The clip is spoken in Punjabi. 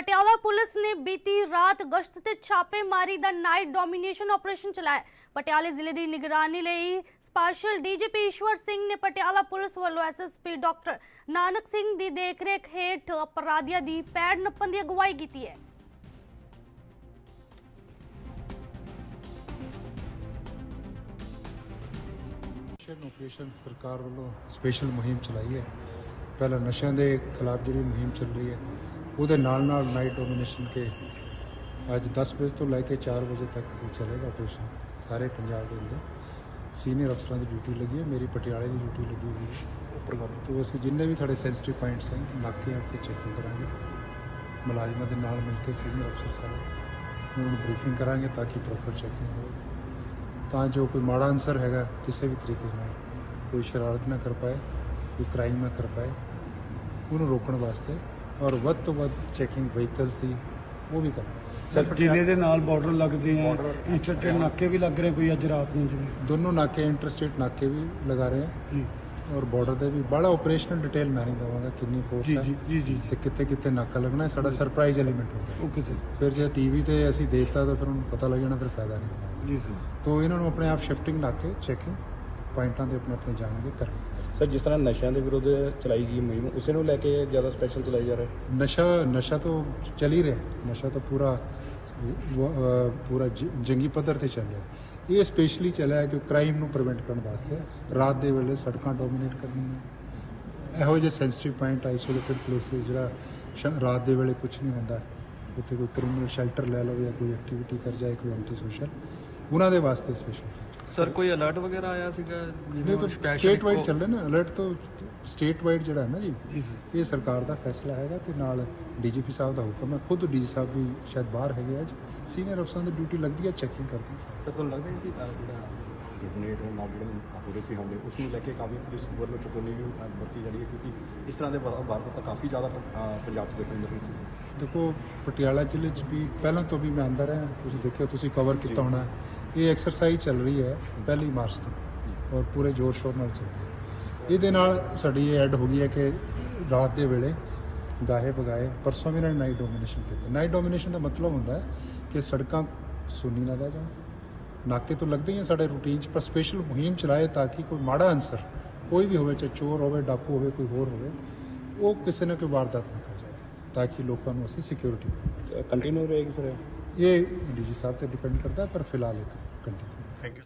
ਪਟਿਆਲਾ ਪੁਲਿਸ ਨੇ ਬੀਤੀ ਰਾਤ ਗਸ਼ਤ ਤੇ ਛਾਪੇਮਾਰੀ ਦਾ ਨਾਈਟ ਡੋਮੀਨੇਸ਼ਨ ਆਪਰੇਸ਼ਨ ਚਲਾਇਆ। ਪਟਿਆਲੇ ਜ਼ਿਲ੍ਹੇ ਦੀ ਨਿਗਰਾਨੀ ਲਈ ਸਪੈਸ਼ਲ ਡੀਜੀਪੀ ਈਸ਼ਵਰ ਸਿੰਘ ਨੇ ਪਟਿਆਲਾ ਪੁਲਿਸ ਵੱਲੋਂ ਐਸਐਸਪੀ ਡਾਕਟਰ ਨਾਨਕ ਸਿੰਘ ਦੀ ਦੇਖਰੇਖ ਹੇਠ ਅਪਰਾਧੀਆਂ ਦੀ ਪੈੜ ਨੱਪਣ ਦੀ ਅਗਵਾਈ ਕੀਤੀ ਹੈ। ਨਸ਼ਾ ਆਪਰੇਸ਼ਨ ਸਰਕਾਰ ਵੱਲੋਂ ਸਪੈਸ਼ਲ ਮੁਹਿੰਮ ਚਲਾਈ ਹੈ। ਪਹਿਲਾਂ ਨਸ਼ਿਆਂ ਦੇ ਖਿਲਾਫ ਜਿਹੜੀ ਮੁਹਿੰਮ ਚੱਲ ਰਹੀ ਹੈ ਉਹਦੇ ਨਾਲ ਨਾਲ ਨਾਈਟ ਡੋਮੀਨੇਸ਼ਨ ਕੇ ਅੱਜ 10 ਵਜੇ ਤੋਂ ਲੈ ਕੇ 4 ਵਜੇ ਤੱਕ ਇਹ ਚੱਲੇਗਾ ਆਪਰੇਸ਼ਨ ਸਾਰੇ ਪੰਜਾਬ ਦੇ ਅੰਦਰ। ਸੀਨੀਅਰ ਅਫਸਰਾਂ ਦੀ ਡਿਊਟੀ ਲੱਗੀ ਹੈ, ਮੇਰੀ ਪਟਿਆਲੇ ਦੀ ਡਿਊਟੀ ਲੱਗੀ ਹੋਈ ਹੈ। ਤੋਂ ਅਸੀਂ ਜਿੰਨੇ ਵੀ ਤੁਹਾਡੇ ਸੈਂਸਿਟਿਵ ਪੁਆਇੰਟਸ ਹੈ, ਨਾਕੇ ਆਪਕੇ ਚੈਕਿੰਗ ਕਰਾਂਗੇ। ਮੁਲਾਜ਼ਮਾਂ ਦੇ ਨਾਲ ਮਿਲ ਕੇ ਸੀਨੀਅਰ ਅਫਸਰ ਸਾਰੇ ਉਹਨਾਂ ਨੂੰ ਬਰੀਫਿੰਗ ਕਰਾਂਗੇ ਤਾਂ ਕਿ ਪ੍ਰੋਪਰ ਚੈਕਿੰਗ ਹੋਵੇ। ਤਾਂ ਜੋ ਕੋਈ ਮਾੜਾ ਅਨਸਰ ਹੈਗਾ ਕਿਸੇ ਵੀ ਤਰੀਕੇ ਨਾਲ, ਕੋਈ ਸ਼ਰਾਰਤ ਨਾ ਕਰ ਪਾਏ, ਕੋਈ ਕ੍ਰਾਈਮ ਨਾ ਕਰ ਪਾਏ, ਉਹਨੂੰ ਰੋਕਣ ਵਾਸਤੇ ਔਰ ਵੱਧ ਤੋਂ ਵੱਧ ਚੈਕਿੰਗ ਵਹੀਕਲਸ ਦੀ ਉਹ ਵੀ ਕਰਨਾ। ਸਰ ਜ਼ਿਲ੍ਹੇ ਦੇ ਨਾਲ ਬਾਰਡਰ ਲੱਗਦੇ ਆ ਇੰਟਰਸਟੇਟ ਨਾਕੇ ਵੀ ਲੱਗ ਰਹੇ ਕੋਈ ਅੱਜ ਰਾਤ ਨੂੰ ਜਿਵੇਂ? ਦੋਨੋਂ ਨਾਕੇ ਇੰਟਰਸਟੇਟ ਨਾਕੇ ਵੀ ਲਗਾ ਰਹੇ ਆ। ਜੀ। ਔਰ ਬਾਰਡਰ ਦੇ ਵੀ ਬੜਾ ਆਪਰੇਸ਼ਨਲ ਡਿਟੇਲ ਮੈਂ ਨਹੀਂ ਦਵਾਂਗਾ ਕਿੰਨੀ ਫੋਰਸ ਜੀ ਹੈ ਜੀ ਜੀ ਜੀ ਤੇ ਕਿੱਥੇ ਕਿੱਥੇ ਨਾਕਾ ਲੱਗਣਾ ਹੈ ਸਾਡਾ ਸਰਪ੍ਰਾਈਜ਼ ਐਲੀਮੈਂਟ ਹੁੰਦਾ ਓਕੇ ਸਰ ਫਿਰ ਜੇ ਟੀਵੀ ਤੇ ਅਸੀਂ ਦੇਖਤਾ ਤਾਂ ਫਿਰ ਉਹਨੂੰ ਪਤਾ ਲੱਗ ਜਾਣਾ ਫਿਰ ਫਾਇਦਾ ਨਹੀਂ। ਜੀ ਸਰ ਤੋ ਇਹਨਾਂ ਨੂੰ ਆਪਣੇ ਆਪ ਸ਼ਿਫਟਿੰਗ ਲਾ ਕੇ ਚੈਕਿੰਗ ਪੁਆਇੰਟਾਂ ਦੇ ਆਪਣੇ ਆਪਣੇ ਜਾਣਗੇ ਕਰਨਗੇ ਸਰ ਜਿਸ ਤਰ੍ਹਾਂ ਨਸ਼ਿਆਂ ਦੇ ਵਿਰੁੱਧ ਚਲਾਈ ਗਈ ਮੁਹਿੰਮ ਉਸੇ ਨੂੰ ਲੈ ਕੇ ਜ਼ਿਆਦਾ ਸਪੈਸ਼ਲ ਚਲਾਈ ਜਾ ਰਿਹਾ? ਨਸ਼ਾ ਨਸ਼ਾ ਤਾਂ ਚੱਲ ਹੀ ਰਿਹਾ। ਨਸ਼ਾ ਤਾਂ ਪੂਰਾ ਪੂਰਾ ਜੰਗੀ ਪੱਧਰ ਤੇ ਚੱਲ ਰਿਹਾ। ਇਹ ਸਪੈਸ਼ਲੀ ਚੱਲਿਆ ਕਿ ਕ੍ਰਾਈਮ ਨੂੰ ਪ੍ਰੀਵੈਂਟ ਕਰਨ ਵਾਸਤੇ ਰਾਤ ਦੇ ਵੇਲੇ ਸੜਕਾਂ ਡੋਮੀਨੇਟ ਕਰਨੀਆਂ ਇਹੋ ਜਿਹੇ ਸੈਂਸਿਟਿਵ ਪੁਆਇੰਟ ਆਈਸੋਲੇਟਡ ਪਲੇਸਿਸ ਜਿਹੜਾ ਰਾਤ ਦੇ ਵੇਲੇ ਕੁਝ ਨਹੀਂ ਹੁੰਦਾ। ਉੱਥੇ ਕੋਈ ਕ੍ਰਿਮੀਨਲ ਸ਼ੈਲਟਰ ਲੈ ਲਵੇ ਜਾਂ ਕੋਈ ਐਕਟੀਵਿਟੀ ਕਰ ਜਾਏ ਕੋਈ ਐਂਟੀ ਸੋਸ਼ਲ ਉਹਨਾਂ ਦੇ ਵਾਸਤੇ ਸਪੈਸ਼ਲ ਸਰ ਕੋਈ ਅਲਰਟ ਵਗੈਰਾ ਆਇਆ ਸੀਗਾ? ਨਹੀਂ ਤਾਂ ਸਟੇਟ ਵਾਈਡ ਚੱਲ ਰਿਹਾ ਨਾ ਅਲਰਟ ਤਾਂ ਸਟੇਟ ਵਾਈਡ ਜਿਹੜਾ ਹੈ ਨਾ ਜੀ ਇਹ ਸਰਕਾਰ ਦਾ ਫੈਸਲਾ ਹੈਗਾ ਤੇ ਨਾਲ ਡੀਜੀਪੀ ਸਾਹਿਬ ਦਾ ਹੁਕਮ ਹੈ। ਖੁਦ ਡੀਜੀ ਸਾਹਿਬ ਵੀ ਸ਼ਾਇਦ ਬਾਹਰ ਹੈਗੇ ਅੱਜ ਸੀਨੀਅਰ ਅਫਸਰਾਂ ਦੀ ਡਿਊਟੀ ਲੱਗਦੀ ਹੈ ਚੈਕਿੰਗ ਕਰਦੀ ਹੈ ਸਰ। ਤੁਹਾਨੂੰ ਲੱਗਦਾ ਹੈ ਕਿ ਜਿਹੜਾ ਜਿਹੜੇ ਹੋ ਰਹੇ ਸੀ ਹਮਲੇ ਉਸ ਨੂੰ ਲੈ ਕੇ ਕਾਫੀ ਪੁਲਿਸ ਵੱਲੋਂ ਚੁਕੰਨੀ ਵੀ ਵਰਤੀ ਜਾ ਰਹੀ ਹੈ ਕਿਉਂਕਿ ਇਸ ਤਰ੍ਹਾਂ ਦੇ ਵਾਰ- ਵਾਰਦਾਤਾਂ ਕਾਫੀ ਜ਼ਿਆਦਾ ਪੰਜਾਬ 'ਚ ਦੇਖਣ ਨੂੰ ਮਿਲ ਸੀ। ਦੇਖੋ ਪਟਿਆਲਾ ਜ਼ਿਲ੍ਹੇ 'ਚ ਵੀ ਪਹਿਲਾਂ ਤੋਂ ਵੀ ਮੈਂ ਅੰਦਰ ਰਿਹਾ। ਤੁਸੀਂ ਦੇਖਿਓ ਤੁਸੀਂ ਕਵਰ ਕੀਤਾ ਹੋਣਾ। ਇਹ ਐਕਸਰਸਾਈਜ਼ ਚੱਲ ਰਹੀ ਹੈ ਪਹਿਲੀ ਮਾਰਚ ਤੋਂ ਔਰ ਪੂਰੇ ਜ਼ੋਰ ਸ਼ੋਰ ਨਾਲ ਚੱਲ ਰਹੀ ਹੈ। ਇਹਦੇ ਨਾਲ ਸਾਡੀ ਇਹ ਐਡ ਹੋ ਗਈ ਹੈ ਕਿ ਰਾਤ ਦੇ ਵੇਲੇ ਗਾਹੇ ਬਗਾਏ ਪਰਸੋਂ ਵੀ ਇਹਨਾਂ ਨੇ ਨਾਈਟ ਡੋਮੀਨੇਸ਼ਨ ਕੀਤਾ। ਨਾਈਟ ਡੋਮੀਨੇਸ਼ਨ ਦਾ ਮਤਲਬ ਹੁੰਦਾ ਹੈ ਕਿ ਸੜਕਾਂ ਸੁੰਨੀ ਨਾ ਰਹਿ ਜਾਣ। ਨਾਕੇ ਤੋਂ ਲੱਗਦੇ ਹੀ ਆ ਸਾਡੇ ਰੂਟੀਨ 'ਚ, ਪਰ ਸਪੈਸ਼ਲ ਮੁਹਿੰਮ ਚਲਾਏ ਤਾਂ ਕਿ ਕੋਈ ਮਾੜਾ ਅਨਸਰ ਕੋਈ ਵੀ ਹੋਵੇ, ਚਾਹੇ ਚੋਰ ਹੋਵੇ, ਡਾਕੂ ਹੋਵੇ, ਕੋਈ ਹੋਰ ਹੋਵੇ, ਉਹ ਕਿਸੇ ਨਾ ਕੋਈ ਵਾਰਦਾਤ ਨਾ ਕਰ ਜਾਏ, ਤਾਂ ਕਿ ਲੋਕਾਂ ਨੂੰ ਅਸੀਂ ਸਿਕਿਉਰਿਟੀ ਕੰਟੀਨਿਊ ਰਹੇਗੀ ਸਰ ਇਹ? ਇਹ ਡੀਜੀ ਸਾਹਿਬ ਤੇ ਡਿਪੈਂਡ ਕਰਦਾ ਪਰ ਫਿਲਹਾਲ ਇਹ ਕੰਟੀਨਿਊ